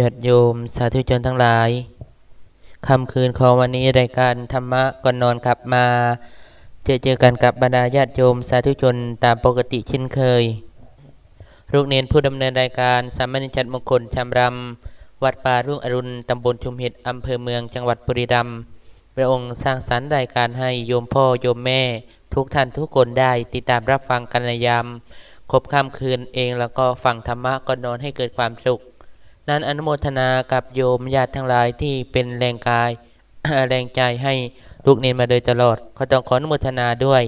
ญาติโยมสาธุชนทั้งหลายค่ำคืนของวันนี้รายการธรรมะก่อนนอนขับมา เจอเจอกันกับบรรดาญาติโยมสาธุชนตามปกติเช่นเคย ลูกเนนผู้ดำเนินรายการสามัญจัดมงคลชำรำวัดป่ารุ่งอรุณตำบลชุมเห็ดอำเภอเมืองจังหวัดบุรีรัมย์พระองค์สร้างสรรค์รายการให้โยมพ่อโยมแม่ ทุกท่านทุกคนได้ติดตามรับฟังกันในยามครบค่ำคืนเองแล้วก็ฟังธรรมะก่อนนอนให้เกิดความสุข นั้นอนุโมทนากับโยมญาติทั้งหลายที่เป็นแรงกาย แรงใจให้ลูกเนนมาโดยตลอดขอต้องขออนุโมทนาด้วย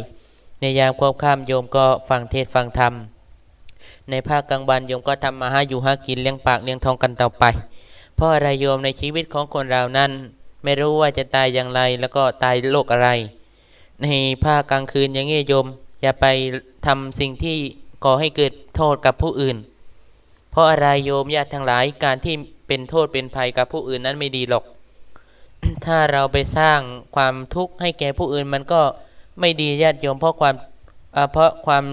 ในยามควบข้ามโยมก็ฟังเทศฟังธรรม ในภาคกลางวันโยมก็ทำมาหาอยู่หากินเลี้ยงปากเลี้ยงทองกันต่อไป เพราะอะไรโยมในชีวิตของคนเรานั้น ไม่รู้ว่าจะตายอย่างไรแล้วก็ตายโรคอะไร ในภาคกลางคืนอย่างนี้ยโยม อย่าไปทำสิ่งที่ก่อให้เกิดโทษกับผู้อื่น ราะอะไรโยมญาติทั้งหลายการที่เป็นโทษเป็นภัยกับผู้อื่นนั้นไม่ดีหรอก ถ้าเราไปสร้างความทุกข์ให้แก่ผู้อื่นมันก็ไม่ดีญาติโยมเพราะความเพราะความ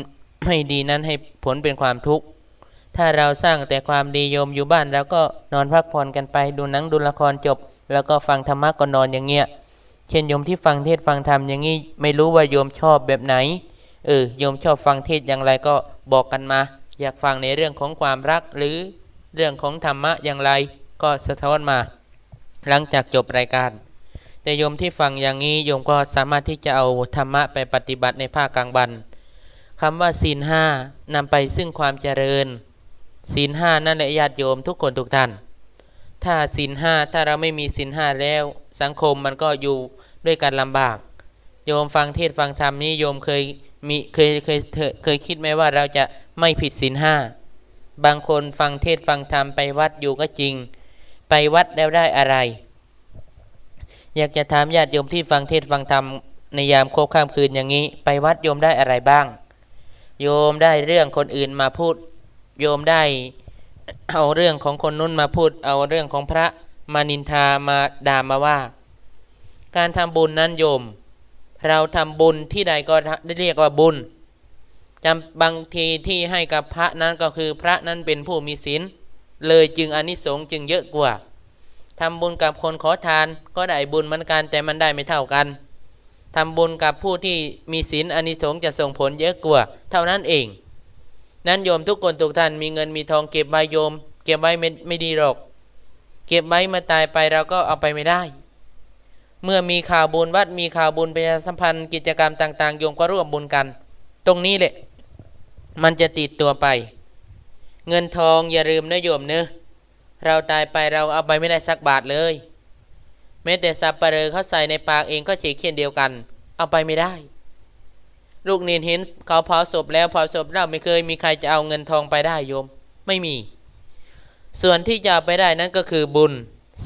ไม่ดีนั้นให้ผลเป็นความทุกข์ ถ้าเราสร้างแต่ความดีโยมอยู่บ้านเราก็นอนพักผ่อนกันไปดูหนังดูละครจบ แล้วก็ฟังธรรมะก็นอนอย่างเงี้ย เช่นโยมที่ฟังเทศฟังธรรมอย่างนี้ไม่รู้ว่าโยมชอบแบบไหน เออโยมชอบฟังเทศอย่างไรก็บอกกันมา อยากฟังในเรื่องของความรักหรือเรื่องของธรรมะอย่างไรก็สะท้อนมา หลังจากจบรายการ แต่โยมที่ฟังอย่างนี้โยมก็สามารถที่จะเอาธรรมะไปปฏิบัติในภาคกลางวันคำว่าศีลห้านำไปซึ่งความเจริญศีลห้านั่นแหละญาติโยมทุกคนทุกท่าน ถ้าศีลห้าถ้าเราไม่มีศีลห้าแล้ว สังคมมันก็อยู่ด้วยกันลำบาก โยมฟังเทศฟังธรรมนี้โยมเคย มีเคยเคยเคยคิดไหมว่าเราจะไม่ผิดศีลห้าบางคนฟังเทศฟังธรรมไปวัดอยู่ก็จริง ไปวัดแล้วได้อะไร อยากจะถามญาติโยมที่ฟังเทศฟังธรรมในยามโคบข้ามคืนอย่างนี้ ไปวัดโยมได้อะไรบ้าง โยมได้เรื่องคนอื่นมาพูด โยมได้เอาเรื่องของคนนู้นมาพูด เอาเรื่องของพระมานินทามาด่ามาว่า การทำบุญนั้นโยม เราทำบุญที่ใดก็ได้เรียกว่าบุญจำบางทีที่ให้กับพระนั้นก็คือพระนั้นเป็นผู้มีศีลเลยจึงอนิสงส์จึงเยอะกว่าทำบุญกับคนขอทานก็ได้บุญเหมือนกันแต่มันได้ไม่เท่ากันทำบุญกับผู้ที่มีศีลอนิสงส์จะส่งผลเยอะกว่า เท่านั้นเอง นั้นโยมทุกคนทุกท่านมีเงินมีทองเก็บไว้โยม เก็บไว้ไม่ไม่ดีหรอก เก็บไว้มาตายไปเราก็เอาไปไม่ได้ เมื่อมีข่าวบุญวัดมีข่าวบุญประชาสัมพันธ์กิจกรรมต่างๆโยมก็ร่วมบุญกัน ตรงนี้แหละมันจะติดตัวไป เงินทองอย่าลืมนะโยมเนอะเราตายไปเราเอาไปไม่ได้สักบาทเลย แม้แต่สับปะเลอเขาใส่ในปากเองก็เฉกเช่นเดียวกัน เอาไปไม่ได้ ลูกเนียนเห็นเขาเผาศพแล้วเผาศพเราไม่เคยมีใครจะเอาเงินทองไปได้โยม ไม่มี ส่วนที่จะไปได้นั้นก็คือบุญ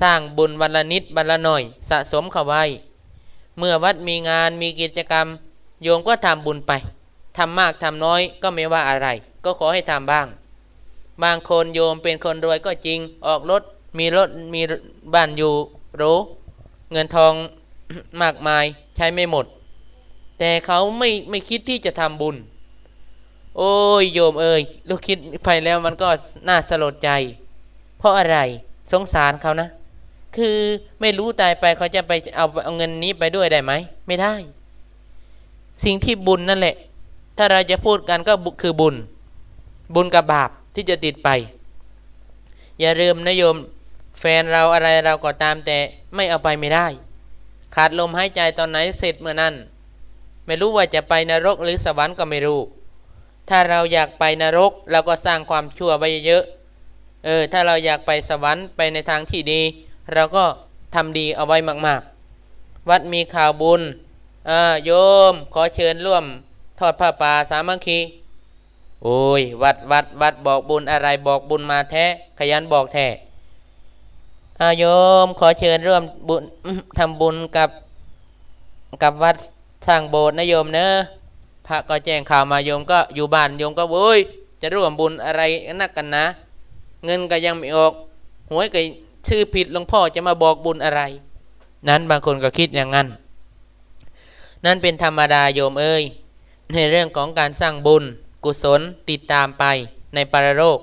สร้างบุญวันละนิดวันละหน่อย สะสมเข้าไว้ เมื่อวัดมีงานมีกิจกรรม โยมก็ทำบุญไปทำมากทำน้อยก็ไม่ว่าอะไร ก็ขอให้ทำบ้าง บางคนโยมเป็นคนรวยก็จริง ออกรถมีรถมีบ้านอยู่รู้เงินทองมากมายใช้ไม่หมด แต่เขาไม่ไม่คิดที่จะทำบุญ โอ้ยโยมเอ้ยลูกคิดไปแล้วมันก็น่าสลดใจ เพราะอะไรสงสารเขานะ คือไม่รู้ตายไปเขาจะไปเอาเอาเงินนี้ไปด้วยได้ไหมไม่ได้ สิ่งที่บุญนั่นแหละ ถ้าเราจะพูดกันก็คือบุญ บุญกับบาปที่จะติดไป อย่าลืมนะโยมแฟนเราอะไรเราก็ตามแต่ไม่เอาไปไม่ได้ ขาดลมหายใจตอนไหนเสร็จเมื่อนั้น ไม่รู้ว่าจะไปนรกหรือสวรรค์ก็ไม่รู้ ถ้าเราอยากไปนรกเราก็สร้างความชั่วไว้เยอะเออถ้าเราอยากไปสวรรค์ไปในทางที่ดี เราก็ทำดีเอาไว้มากๆ วัดมีข่าวบุญอ่าโยมขอเชิญร่วม ทอดผ้าป่าสามัคคี โอ้ย วัดวัดวัดบอกบุญอะไรบอกบุญมาแท้ขยันบอกแท้อาโยมขอเชิญร่วมบุญทำบุญกับกับวัดสร้างโบสถ์นะโยมเนอะพระก็แจ้งข่าวมาโยมก็อยู่บ้านโยมก็โว้ยจะร่วมบุญอะไรนักกันนะ เงินก็ยังไม่ออกหวยก็ ชื่อผิดหลวงพ่อจะมาบอกบุญอะไร นั้นบางคนก็คิดอย่างนั้น นั่นเป็นธรรมดาโยมเอ้ยในเรื่องของการสร้างบุญ กุศลติดตามไปในปรโลก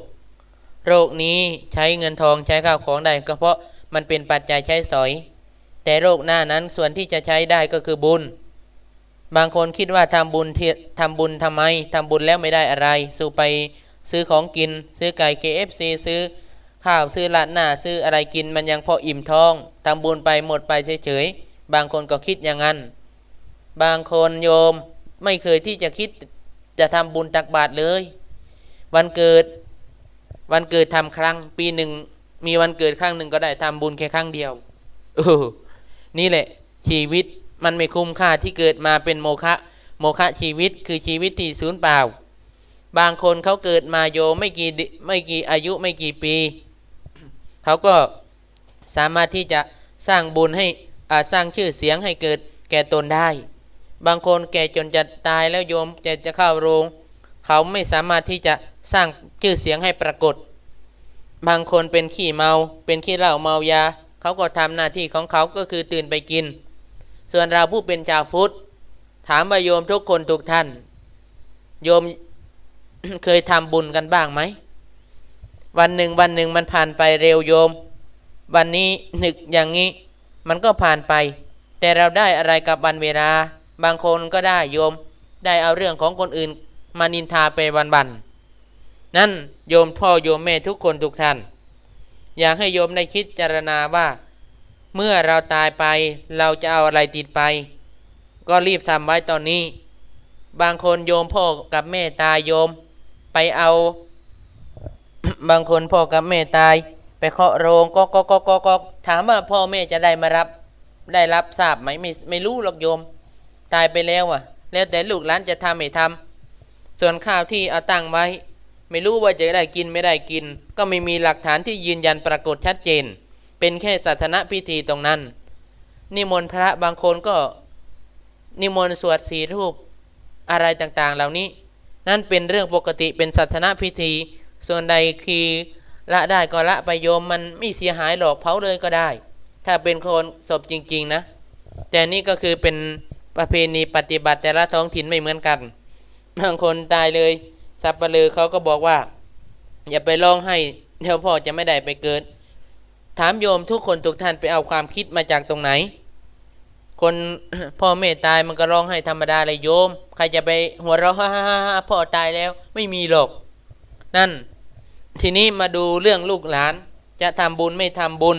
โรคนี้ใช้เงินทองใช้ข้าวของได้ก็เพราะมันเป็นปัจจัยใช้สอย แต่โรคหน้านั้นส่วนที่จะใช้ได้ก็คือบุญ บางคนคิดว่าทำบุญทำบุญทำไมทำบุญแล้วไม่ได้อะไร สู่ไปซื้อของกิน ซื้อไก่ KFC ซื้อ ข้าวซื้อลาดหน้าซื้ออะไรกินมันยังพออิ่มท้องทำบุญไปหมดไปเฉยๆบางคนก็คิดอย่างนั้น บางคนโยมไม่เคยที่จะคิดจะทำบุญตักบาตรเลย วันเกิดวันเกิดทำครั้งปีหนึ่งมีวันเกิดครั้งหนึ่งก็ได้ทำบุญแค่ครั้งเดียวเออนี่แหละ ชีวิตมันไม่คุ้มค่าที่เกิดมาเป็นโมฆะโมฆะชีวิตคือชีวิตที่สูญเปล่า บางคนเขาเกิดมาโยไม่กี่ไม่กี่อายุไม่กี่ปี เขาก็สามารถที่จะสร้างบุญให้สร้างชื่อเสียงให้เกิดแก่ตนได้ บางคนแก่จนจะตายแล้วโยมจะจะเข้าโรง เขาไม่สามารถที่จะสร้างชื่อเสียงให้ปรากฏ บางคนเป็นขี้เมา เป็นขี้เหล้าเมายา เขาก็ทำหน้าที่ของเขาก็คือตื่นไปกิน ส่วนเราผู้เป็นชาวพุทธ ถามว่าโยมทุกคนทุกท่าน โยมเคยทำบุญกันบ้างไหม วันหนึ่งวันหนึ่งมันผ่านไปเร็วโยม วันนี้หนึกอย่างนี้ มันก็ผ่านไป แต่เราได้อะไรกับวันเวลา บางคนก็ได้โยม ได้เอาเรื่องของคนอื่น มานินทาไปวันๆนั่นโยมพ่อโยมแม่ทุกคนทุกท่าน อยากให้โยมได้คิดจารณาว่า เมื่อเราตายไปเราจะเอาอะไรติดไป ก็รีบทำไว้ตอนนี้ บางคนโยมพ่อกับแม่ตายโยม ไปเอา บางคนพ่อกับแม่ตาย ไปเคาะโรงก็ก็ก็ก็ก็ถามว่าพ่อแม่จะได้มารับ ได้รับทราบไหมไม่ไม่รู้หรอกโยม ตายไปแล้วอะ แล้วแต่ลูกหลานจะทำไม่ทำส่วนข้าวที่เอาตั้งไว้ ไม่รู้ว่าจะได้กินไม่ได้กิน ก็ไม่มีหลักฐานที่ยืนยันปรากฏชัดเจน เป็นแค่ศาสนพิธีตรงนั้น นิมนต์พระบางคนก็นิมนต์สวดสีรูปอะไรต่างๆ เหล่านี้ นั่นเป็นเรื่องปกติเป็นศาสนพิธี ส่วนใดคือละได้ก็ละไปโยมมันไม่เสียหายหรอกเผาเลยก็ได้ ถ้าเป็นคนศพจริง ๆ นะ แต่นี่ก็คือเป็นประเพณีปฏิบัติแต่ละท้องถิ่นไม่เหมือนกัน บางคนตายเลยสับปะเลอเขาก็บอกว่า อย่าไปร้องให้เดี๋ยวพ่อจะไม่ได้ไปเกิด ถามโยมทุกคนทุกท่านไปเอาความคิดมาจากตรงไหน คนพ่อแม่ตายมันก็ร้องให้ธรรมดาเลยโยม ใครจะไปหัวเราะฮ่าฮ่าฮ่าพ่อตายแล้วไม่มีหรอก นั่น ทีนี้มาดูเรื่องลูกหลาน จะทำบุญไม่ทำบุญ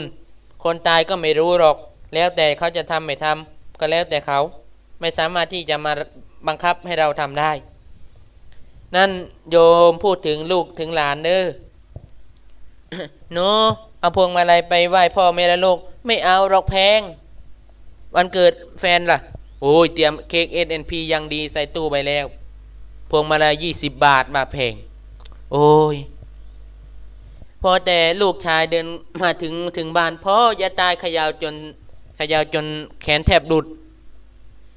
คนตายก็ไม่รู้หรอก แล้วแต่เขาจะทำไม่ทำก็แล้วแต่เขาไม่สามารถที่จะมาบังคับให้เราทำได้ นั่นโยมพูดถึงลูกถึงหลานเด้อโนเอาพวงมาลัยไปไหว้พ่อแม่และลูก ไม่เอาหรอกแพง วันเกิดแฟนล่ะ โอ้ยเตรียมเค้กเอสเอ็นพียังดีใส่ตู้ไปแล้ว พวงมาลัยยี่สิบบาทมาแพง โอ้ย พอแต่ลูกชายเดินมาถึงถึงบ้านพ่ออย่าตายขยาวจนขยาวจนแขนแทบดุด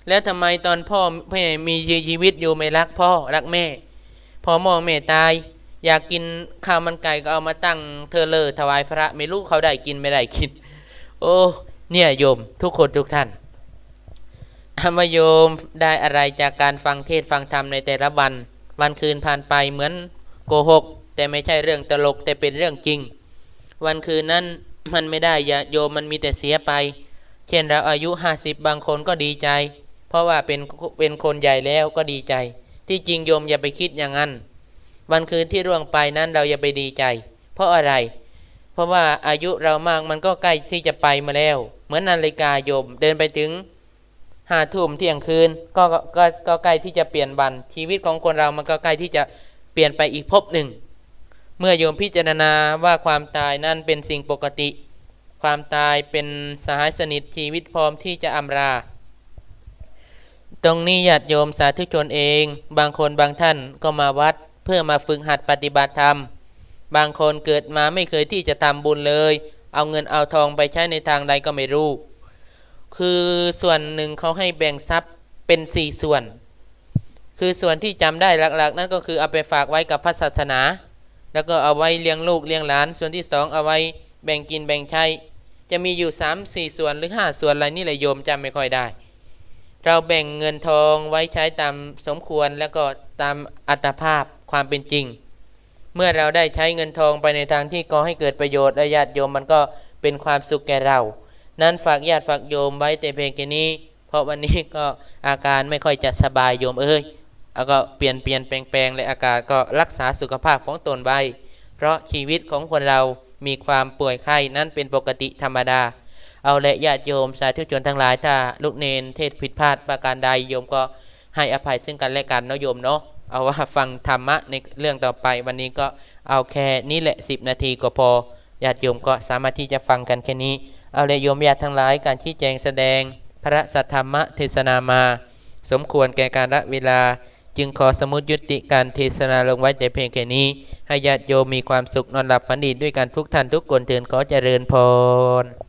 แล้วทำไมตอนพ่อแม่มีชีวิตอยู่ไม่รักพ่อรักแม่ พอมองแม่ตาย อยากกินข้าวมันไก่ก็เอามาตั้งเธอเลอถวายพระไม่รู้เขาได้กินไม่ได้กิน โอ้เนี่ยโยมทุกคนทุกท่านธรรมโยมได้อะไรจากการฟังเทศฟังธรรมในแต่ละวัน วันคืนผ่านไปเหมือนโกหก แต่ไม่ใช่เรื่องตลกแต่เป็นเรื่องจริง วันคืนนั้นมันไม่ได้ยโยมมันมีแต่เสียไป เช่นเราอายุห้าสิบบางคนก็ดีใจ เพราะว่าเป็นเป็นคนใหญ่แล้วก็ดีใจ ที่จริงโยมอย่าไปคิดอย่างนั้น วันคืนที่ร่วงไปนั้นเราอย่าไปดีใจ เพราะอะไร เพราะว่าอายุเรามากมันก็ใกล้ที่จะไปมาแล้ว เหมือนนาฬิกาโยมเดินไปถึงห้าทุ่มเที่ยงคืนก็ก็ก็ใกล้ที่จะเปลี่ยนวันชีวิตของคนเรามันก็ใกล้ที่จะเปลี่ยนไปอีกภพหนึ่ง เมื่อโยมพิจารณาว่าความตายนั้นเป็นสิ่งปกติ ความตายเป็นสหายสนิทชีวิตพร้อมที่จะอำลาตรงนี้ญาติโยมสาธุชนเอง บางคนบางท่านก็มาวัด เพื่อมาฝึกหัดปฏิบัติธรรม บางคนเกิดมาไม่เคยที่จะทำบุญเลย เอาเงินเอาทองไปใช้ในทางใดก็ไม่รู้ คือส่วนหนึ่งเขาให้แบ่งทรัพย์เป็นสี่ส่วน คือส่วนที่จำได้หลักๆ นั่นก็คือเอาไปฝากไว้กับพระศาสนา แล้วก็เอาไว้เลี้ยงลูกเลี้ยงหลาน ส่วนที่สองเอาไว้แบ่งกินแบ่งใช้จะมีอยู่สามสี่ส่วนหรือห้าส่วนอะไรนี่แหละโยมจำไม่ค่อยได้ เราแบ่งเงินทองไว้ใช้ตามสมควรแล้วก็ตามอัตภาพความเป็นจริง เมื่อเราได้ใช้เงินทองไปในทางที่ก่อให้เกิดประโยชน์ญาติโยมมันก็เป็นความสุขแก่เรา นั้นฝากญาติฝากโยมไว้แต่เพียงแค่นี้ เพราะวันนี้ก็อาการไม่ค่อยจะสบายโยมเอ้ย แล้วก็เปลี่ยนเปลี่ยนแปลงแปลงเลยอากาศก็รักษาสุขภาพของตนไว้ เพราะชีวิตของคนเรามีความป่วยไข้นั้นเป็นปกติธรรมดา เอาและญาติโยมสาธุชนทั้งหลายถ้าลูกเนนเทศผิดพลาดประการใดโยมก็ให้อภัยซึ่งกันและกันเนาะโยมเนาะเอาว่าฟังธรรมะในเรื่องต่อไป วันนี้ก็เอาแค่นี้แหละ 10 นาทีก็พอญาติโยมก็สามารถที่จะฟังกันแค่นี้ เอาเลยโยมญาติทั้งหลายการชี้แจงแสดง พระสัทธรรมเทศนามา สมควรแก่การละเวลา จึงขอสมุดยุติการเทศนาลงไว้แต่เพียงแค่นี้ ให้ญาติโยมมีความสุขนอนหลับฝันดีด้วยกันทุกท่านทุกคนเถินขอเจริญพร